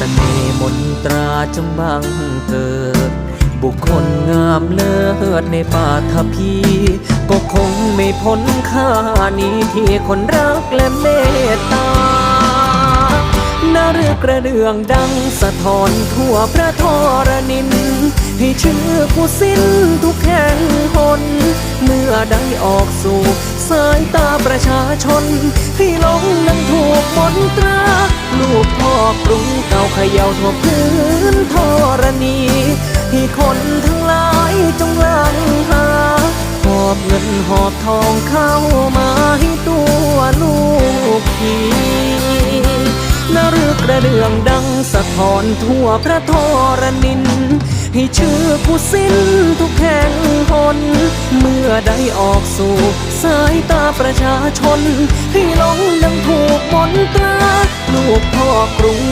สน่ห์มนตราจงบังเกิด บุคคลงามเลิศในป่าทพี ก็คงไม่พ้นค่านี้ที่คนรักและเมตตานาเรือกระเดื่องดังสะท้อนทั่วพระทรนิน ให้ชื่อผู้สิ้นทุกแห่งหน เมื่อได้ออกสู่สายตาประชาชน ให้หลงนั้นถูกมนตราลูก อกรุงเก่าเขย่าทั่วพื้นธรณีให้คนทั้งหลายจงลังหา หอบเงินหอบทองเข้ามาให้ตัวลูกพีนารึกระเดืองดังสะท้อนทั่วพระทรนิน ให้ชื่อผู้สิ้นทุกแห่งหนเมื่อได้ออกสู่ สายตาประชาชนให้หลง กรุง